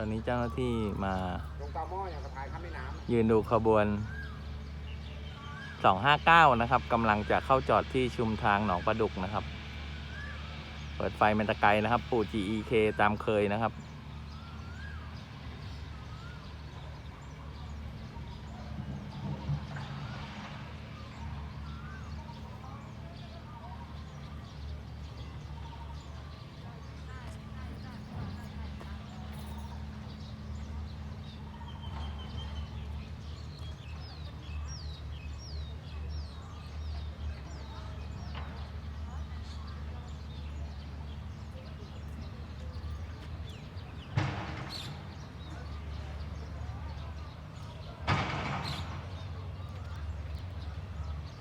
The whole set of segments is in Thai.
ตอนนี้เจ้าหน้าที่มาลงตาหม้ออย่างกระพายข้ามแม่น้ำยืนดูขบวน 259 นะครับกำลังจะเข้าจอดที่ชุมทางหนองประดุกนะครับ เปิดไฟเป็นตะไกรนะครับ ปู่ GEK ตามเคยนะครับ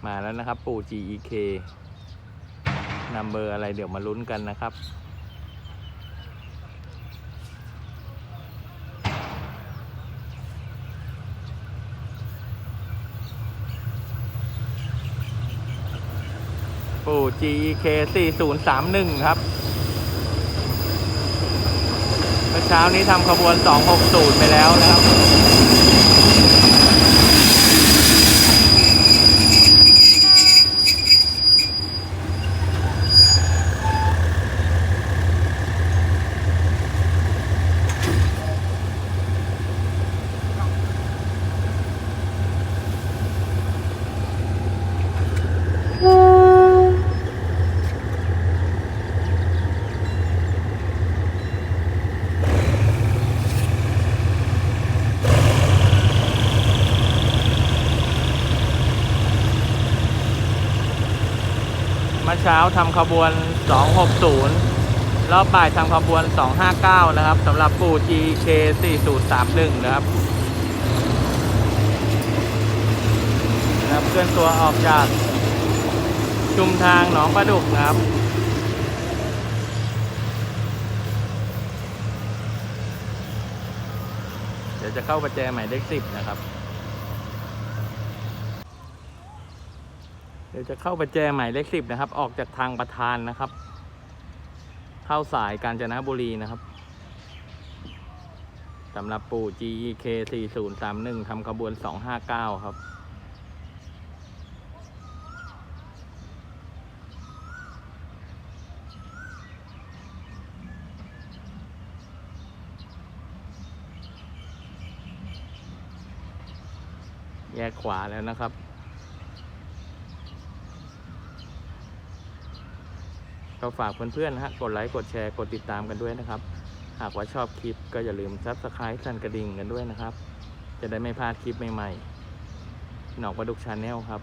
มาแล้วนะครับปู่ GEK นำเบอร์อะไรเดี๋ยวมาลุ้นกันนะครับ ปู่ GEK 4031 ครับเมื่อเช้านี้ทำขบวน 260 ไปแล้วนะครับ มื่อเช้าทำขบวน 260 รอบบ่ายทำขบวน 259 นะครับสำหรับปู่ GK 4031 นะครับนะครับเคลื่อนตัวออกจากชุมทางหนองประดุกนะครับเดี๋ยวจะเข้าประแจหมายเลข10นะครับ ดี๋ยวจะเข้าประแจหมายเลขสิบนะครับ ออกจากทางประธานนะครับ เข้าสายกาญจนบุรีนะครับสำหรับปู่ GEK 4031ทำขบวน 259 ครับแยกขวาแล้วนะครับ ก็ฝากเพื่อนๆนะฮะกดไลค์กดแชร์กดติดตามกันด้วยนะครับ หากว่าชอบคลิปก็อย่าลืมซับสไครต์สั่นกระดิ่งกันด้วยนะครับ จะได้ไม่พลาดคลิปใหม่ๆหนองประดุกชาแนลครับ